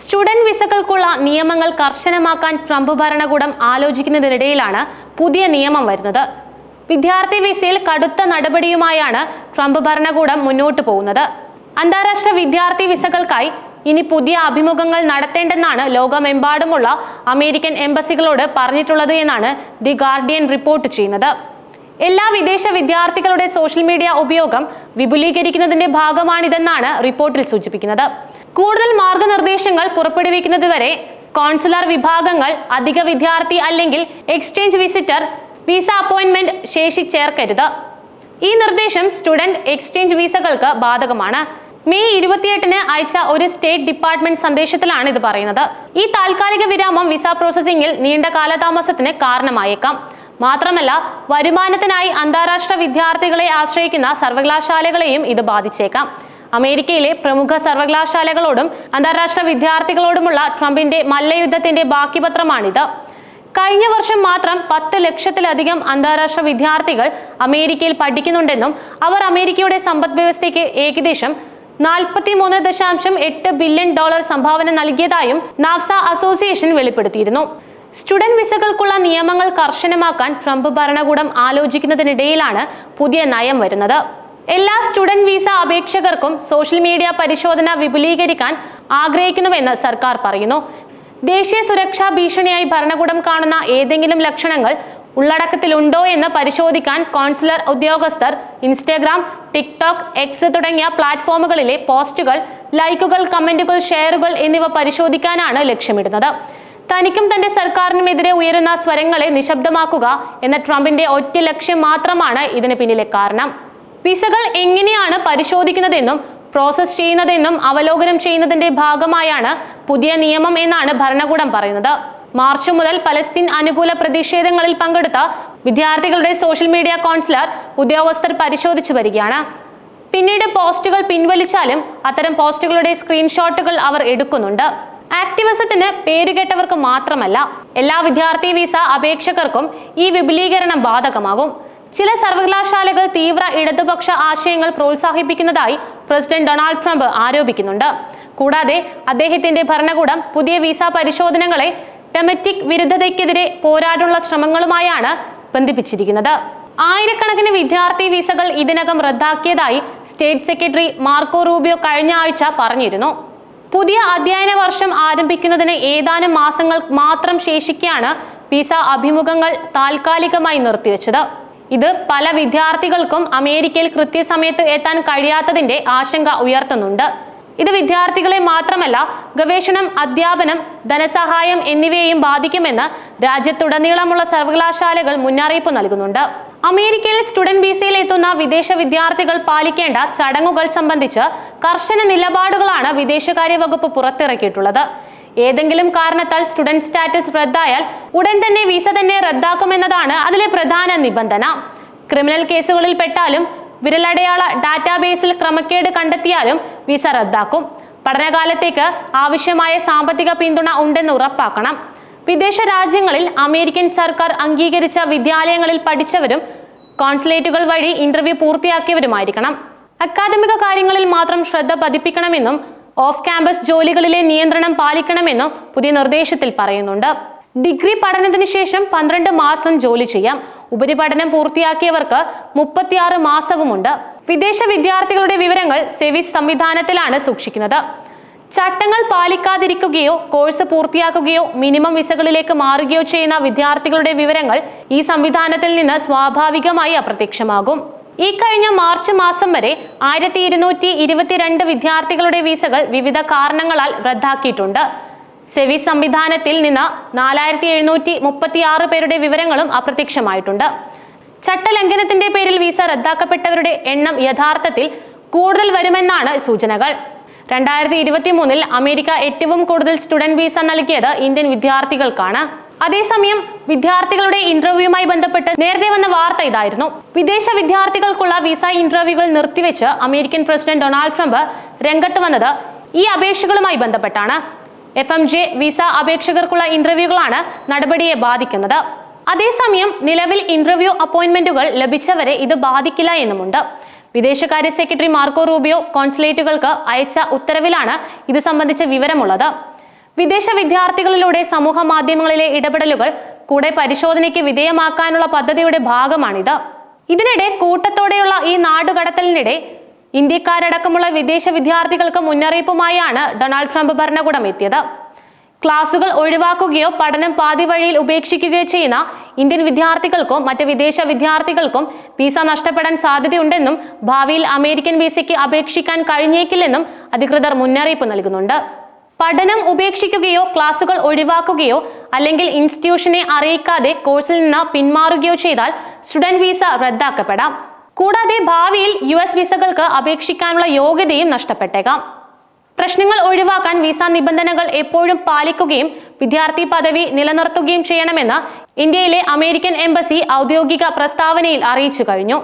Student വിസകൾക്കുള്ള നിയമങ്ങൾ കർശനമാക്കാൻ Trump ഭരണകൂടം ആലോചിക്കുന്നതിനിടയിലാണ് പുതിയ നിയമം വരുന്നത്. വിദ്യാർത്ഥി വിസയിൽ കടുത്ത നടപടിയുമായാണ് ട്രംപ് ഭരണകൂടം മുന്നോട്ട് പോകുന്നത്. അന്താരാഷ്ട്ര വിദ്യാർത്ഥി വിസകൾക്കായി ഇനി പുതിയ അഭിമുഖങ്ങൾ നടത്തേണ്ടെന്നാണ് ലോകമെമ്പാടുമുള്ള അമേരിക്കൻ എംബസികളോട് പറഞ്ഞിട്ടുള്ളത് എന്നാണ് ദി ഗാർഡിയൻ റിപ്പോർട്ട് ചെയ്യുന്നത്. എല്ലാ വിദേശ വിദ്യാർത്ഥികളുടെ സോഷ്യൽ മീഡിയ ഉപയോഗം വിപുലീകരിക്കുന്നതിന്റെ ഭാഗമാണിതെന്നാണ് റിപ്പോർട്ടിൽ സൂചിപ്പിക്കുന്നത്. കൂടുതൽ മാർഗനിർദ്ദേശങ്ങൾ പുറപ്പെടുവിക്കുന്നതുവരെ കോൺസുലർ വിഭാഗങ്ങൾ അധിക വിദ്യാർത്ഥി അല്ലെങ്കിൽ എക്സ്ചേഞ്ച് വിസിറ്റർ വിസ അപ്പോയിന്റ്മെന്റ് ശേഷി ചേർക്കരുത്. ഈ നിർദ്ദേശം സ്റ്റുഡന്റ് എക്സ്ചേഞ്ച് വിസകൾക്ക് ബാധകമാണ്. മെയ് ഇരുപത്തിയെട്ടിന് അയച്ച ഒരു സ്റ്റേറ്റ് ഡിപ്പാർട്ട്മെന്റ് സന്ദേശത്തിലാണ് ഇത് പറയുന്നത്. ഈ താൽക്കാലിക വിരാമം വിസ പ്രോസസിംഗിൽ നീണ്ട കാലതാമസത്തിന് കാരണമായേക്കാം. മാത്രമല്ല വരുമാനത്തിനായി അന്താരാഷ്ട്ര വിദ്യാർത്ഥികളെ ആശ്രയിക്കുന്ന സർവകലാശാലകളെയും ഇത് ബാധിച്ചേക്കാം. അമേരിക്കയിലെ പ്രമുഖ സർവകലാശാലകളോടും അന്താരാഷ്ട്ര വിദ്യാർത്ഥികളോടുമുള്ള ട്രംപിന്റെ മല്ലയുദ്ധത്തിന്റെ ബാക്കിപത്രമാണിത്. കഴിഞ്ഞ വർഷം മാത്രം പത്ത് ലക്ഷത്തിലധികം അന്താരാഷ്ട്ര വിദ്യാർത്ഥികൾ അമേരിക്കയിൽ പഠിക്കുന്നുണ്ടെന്നും അവർ അമേരിക്കയുടെ സമ്പദ് വ്യവസ്ഥയ്ക്ക് ഏകദേശം നാൽപ്പത്തി മൂന്ന് ദശാംശം എട്ട് ബില്യൺ ഡോളർ സംഭാവന നൽകിയതായും നാഫ്സ അസോസിയേഷൻ വെളിപ്പെടുത്തിയിരുന്നു. സ്റ്റുഡന്റ് വിസകൾക്കുള്ള നിയമങ്ങൾ കർശനമാക്കാൻ ട്രംപ് ഭരണകൂടം ആലോചിക്കുന്നതിനിടയിലാണ് പുതിയ നയം വരുന്നത്. എല്ലാ സ്റ്റുഡന്റ് വിസ അപേക്ഷകർക്കും സോഷ്യൽ മീഡിയ പരിശോധന വിപുലീകരിക്കാൻ ആഗ്രഹിക്കുന്നുവെന്ന് സർക്കാർ പറയുന്നു. ദേശീയ സുരക്ഷാ ഭീഷണിയായി ഭരണകൂടം കാണുന്ന ഏതെങ്കിലും ലക്ഷണങ്ങൾ ഉള്ളടക്കത്തിലുണ്ടോ എന്ന് പരിശോധിക്കാൻ കോൺസുലർ ഉദ്യോഗസ്ഥർ ഇൻസ്റ്റഗ്രാം ടിക്ടോക്ക് എക്സ് തുടങ്ങിയ പ്ലാറ്റ്ഫോമുകളിലെ പോസ്റ്റുകൾ ലൈക്കുകൾ കമന്റുകൾ ഷെയറുകൾ എന്നിവ പരിശോധിക്കാനാണ് ലക്ഷ്യമിടുന്നത്. തനിക്കും തന്റെ സർക്കാരിനുമെതിരെ ഉയരുന്ന സ്വരങ്ങളെ നിശബ്ദമാക്കുക എന്ന ട്രംപിന്റെ ഒറ്റ ലക്ഷ്യം മാത്രമാണ് ഇതിന് പിന്നിലെ കാരണം. വിസകൾ എങ്ങനെയാണ് പരിശോധിക്കുന്നതെന്നും പ്രോസസ് ചെയ്യുന്നതെന്നും അവലോകനം ചെയ്യുന്നതിന്റെ ഭാഗമായാണ് പുതിയ നിയമം എന്നാണ് ഭരണകൂടം പറയുന്നത്. മാർച്ച് മുതൽ പലസ്തീൻ അനുകൂല പ്രതിഷേധങ്ങളിൽ പങ്കെടുത്ത വിദ്യാർത്ഥികളുടെ സോഷ്യൽ മീഡിയ കൗൺസിലർ ഉദ്യോഗസ്ഥർ പരിശോധിച്ചു വരികയാണ്. പിന്നീട് പോസ്റ്റുകൾ പിൻവലിച്ചാലും അത്തരം പോസ്റ്റുകളുടെ സ്ക്രീൻഷോട്ടുകൾ അവർ എടുക്കുന്നുണ്ട്. ആക്ടിവിസത്തിന് പേരുകേട്ടവർക്ക് മാത്രമല്ല എല്ലാ വിദ്യാർത്ഥി വിസ അപേക്ഷകർക്കും ഈ വിപുലീകരണം ബാധകമാകും. ചില സർവകലാശാലകൾ തീവ്ര ഇടതുപക്ഷ ആശയങ്ങൾ പ്രോത്സാഹിപ്പിക്കുന്നതായി പ്രസിഡന്റ് ഡൊണാൾഡ് ട്രംപ് ആരോപിക്കുന്നുണ്ട്. കൂടാതെ അദ്ദേഹത്തിന്റെ ഭരണകൂടം പുതിയ വിസ പരിശോധനകളെ ഡൊമറ്റിക് വിരുദ്ധതയ്ക്കെതിരെ പോരാടുള്ള ശ്രമങ്ങളുമായാണ് ബന്ധിപ്പിച്ചിരിക്കുന്നത്. ആയിരക്കണക്കിന് വിദ്യാർത്ഥി വിസകൾ ഇതിനകം റദ്ദാക്കിയതായി സ്റ്റേറ്റ് സെക്രട്ടറി മാർക്കോ റൂബിയോ കഴിഞ്ഞ ആഴ്ച പറഞ്ഞിരുന്നു. പുതിയ അധ്യയന വർഷം ആരംഭിക്കുന്നതിന് ഏതാനും മാസങ്ങൾ മാത്രം ശേഷിക്കെയാണ് വിസ അഭിമുഖങ്ങൾ താൽക്കാലികമായി നിർത്തിവെച്ചത്. ഇത് പല വിദ്യാർത്ഥികൾക്കും അമേരിക്കയിൽ കൃത്യസമയത്ത് എത്താൻ കഴിയാത്തതിന്റെ ആശങ്ക ഉയർത്തുന്നുണ്ട്. ഇത് വിദ്യാർത്ഥികളെ മാത്രമല്ല ഗവേഷണം അധ്യാപനം ധനസഹായം എന്നിവയെയും ബാധിക്കുമെന്ന് രാജ്യത്തുടനീളമുള്ള സർവകലാശാലകൾ മുന്നറിയിപ്പ് നൽകുന്നുണ്ട്. അമേരിക്കയിൽ സ്റ്റുഡന്റ് വിസയിൽ എത്തുന്ന വിദേശ വിദ്യാർത്ഥികൾ പാലിക്കേണ്ട ചടങ്ങുകൾ സംബന്ധിച്ച് കർശന നിലപാടുകളാണ് വിദേശകാര്യ വകുപ്പ് പുറത്തിറക്കിയിട്ടുള്ളത്. ഏതെങ്കിലും കാരണത്താൽ സ്റ്റുഡന്റ് സ്റ്റാറ്റസ് റദ്ദായാൽ ഉടൻ തന്നെ വിസ തന്നെ റദ്ദാക്കുമെന്നതാണ് അതിലെ പ്രധാന നിബന്ധന. ക്രിമിനൽ കേസുകളിൽ പെട്ടാലും വിരലടയാള ഡാറ്റാബേസിൽ ക്രമക്കേട് കണ്ടെത്തിയാലും വിസ റദ്ദാക്കും. പഠനകാലത്തേക്ക് ആവശ്യമായ സാമ്പത്തിക പിന്തുണ ഉണ്ടെന്ന് ഉറപ്പാക്കണം. വിദേശ രാജ്യങ്ങളിൽ അമേരിക്കൻ സർക്കാർ അംഗീകരിച്ച വിദ്യാലയങ്ങളിൽ പഠിച്ചവരും കോൺസുലേറ്റുകൾ വഴി ഇന്റർവ്യൂ പൂർത്തിയാക്കിയവരുമായിരിക്കണം. അക്കാദമിക കാര്യങ്ങളിൽ മാത്രം ശ്രദ്ധ പതിപ്പിക്കണമെന്നും ഓഫ് ക്യാമ്പസ് ജോലികളിലെ നിയന്ത്രണം പാലിക്കണമെന്നും പുതിയ നിർദ്ദേശത്തിൽ പറയുന്നുണ്ട്. ഡിഗ്രി പഠനത്തിന് ശേഷം പന്ത്രണ്ട് മാസം ജോലി ചെയ്യാം. ഉപരിപഠനം പൂർത്തിയാക്കിയവർക്ക് മുപ്പത്തിയാറ് മാസവുമുണ്ട്. വിദേശ വിദ്യാർത്ഥികളുടെ വിവരങ്ങൾ സെവിസ് സംവിധാനത്തിലാണ് സൂക്ഷിക്കുന്നത്. ചട്ടങ്ങൾ പാലിക്കാതിരിക്കുകയോ കോഴ്സ് പൂർത്തിയാക്കുകയോ മിനിമം വിസകളിലേക്ക് മാറുകയോ ചെയ്യുന്ന വിദ്യാർത്ഥികളുടെ വിവരങ്ങൾ ഈ സംവിധാനത്തിൽ നിന്ന് സ്വാഭാവികമായി അപ്രത്യക്ഷമാകും. ഈ കഴിഞ്ഞ മാർച്ച് മാസം വരെ ആയിരത്തി ഇരുന്നൂറ്റി ഇരുപത്തിരണ്ട് വിദ്യാർത്ഥികളുടെ വിസകൾ വിവിധ കാരണങ്ങളാൽ റദ്ദാക്കിയിട്ടുണ്ട്. സെവി സംവിധാനത്തിൽ നിന്ന് നാലായിരത്തി എഴുന്നൂറ്റി മുപ്പത്തി ആറ് പേരുടെ വിവരങ്ങളും അപ്രത്യക്ഷമായിട്ടുണ്ട്. ചട്ടലംഘനത്തിന്റെ പേരിൽ വിസ റദ്ദാക്കപ്പെട്ടവരുടെ എണ്ണം യഥാർത്ഥത്തിൽ കൂടുതൽ വരുമെന്നാണ് സൂചനകൾ. രണ്ടായിരത്തി ഇരുപത്തി മൂന്നിൽ അമേരിക്ക ഏറ്റവും കൂടുതൽ സ്റ്റുഡന്റ് വിസ നൽകിയത് ഇന്ത്യൻ വിദ്യാർത്ഥികൾക്കാണ്. അതേസമയം വിദ്യാർത്ഥികളുടെ ഇന്റർവ്യൂവുമായി ബന്ധപ്പെട്ട് നേരത്തെ വന്ന വാർത്ത ഇതായിരുന്നു. വിദേശ വിദ്യാർത്ഥികൾക്കുള്ള വിസ ഇന്റർവ്യൂകൾ നിർത്തിവെച്ച് അമേരിക്കൻ പ്രസിഡന്റ് ഡൊണാൾഡ് ട്രംപ് രംഗത്ത് വന്നത് ഈ അപേക്ഷകളുമായി ബന്ധപ്പെട്ടാണ്. എഫ് എം ജെ വിസ അപേക്ഷകർക്കുള്ള ഇന്റർവ്യൂകളാണ് നടപടിയെ ബാധിക്കുന്നത്. അതേസമയം നിലവിൽ ഇന്റർവ്യൂ അപ്പോയിന്റ്മെന്റുകൾ ലഭിച്ചവരെ ഇത് ബാധിക്കില്ല എന്നുമുണ്ട്. വിദേശകാര്യ സെക്രട്ടറി മാർക്കോ റൂബിയോ കോൺസുലേറ്റുകൾക്ക് അയച്ച ഉത്തരവിലാണ് ഇത് സംബന്ധിച്ച വിവരമുള്ളത്. വിദേശ വിദ്യാർത്ഥികളിലൂടെ സമൂഹ മാധ്യമങ്ങളിലെ ഇടപെടലുകൾ കൂടെ പരിശോധനയ്ക്ക് വിധേയമാക്കാനുള്ള പദ്ധതിയുടെ ഭാഗമാണിത്. ഇതിനിടെ കൂട്ടത്തോടെയുള്ള ഈ നാടുകടത്തലിനിടെ ഇന്ത്യക്കാരടക്കമുള്ള വിദേശ വിദ്യാർത്ഥികൾക്ക് മുന്നറിയിപ്പുമായാണ് ഡൊണാൾഡ് ട്രംപ് ഭരണകൂടം എത്തിയത് ക്ലാസുകൾ ഒഴിവാക്കുകയോ പഠനം പാതി വഴിയിൽ ഉപേക്ഷിക്കുകയോ ചെയ്യുന്ന ഇന്ത്യൻ വിദ്യാർത്ഥികൾക്കും മറ്റ് വിദേശ വിദ്യാർത്ഥികൾക്കും വിസ നഷ്ടപ്പെടാൻ സാധ്യതയുണ്ടെന്നും ഭാവിയിൽ അമേരിക്കൻ വിസയ്ക്ക് അപേക്ഷിക്കാൻ കഴിഞ്ഞേക്കില്ലെന്നും അധികൃതർ മുന്നറിയിപ്പ് നൽകുന്നുണ്ട്. പഠനം ഉപേക്ഷിക്കുകയോ ക്ലാസുകൾ ഒഴിവാക്കുകയോ അല്ലെങ്കിൽ ഇൻസ്റ്റിറ്റ്യൂഷനെ അറിയിക്കാതെ കോഴ്സിൽ നിന്ന് പിന്മാറുകയോ ചെയ്താൽ സ്റ്റുഡന്റ് വിസ റദ്ദാക്കപ്പെടാം. കൂടാതെ ഭാവിയിൽ യു എസ് വിസകൾക്ക് അപേക്ഷിക്കാനുള്ള യോഗ്യതയും നഷ്ടപ്പെട്ടേക്കാം. പ്രശ്നങ്ങൾ ഒഴിവാക്കാൻ വിസ നിബന്ധനകൾ എപ്പോഴും പാലിക്കുകയും വിദ്യാർത്ഥി പദവി നിലനിർത്തുകയും ചെയ്യണമെന്ന് ഇന്ത്യയിലെ അമേരിക്കൻ എംബസി ഔദ്യോഗിക പ്രസ്താവനയിൽ അറിയിച്ചു കഴിഞ്ഞു.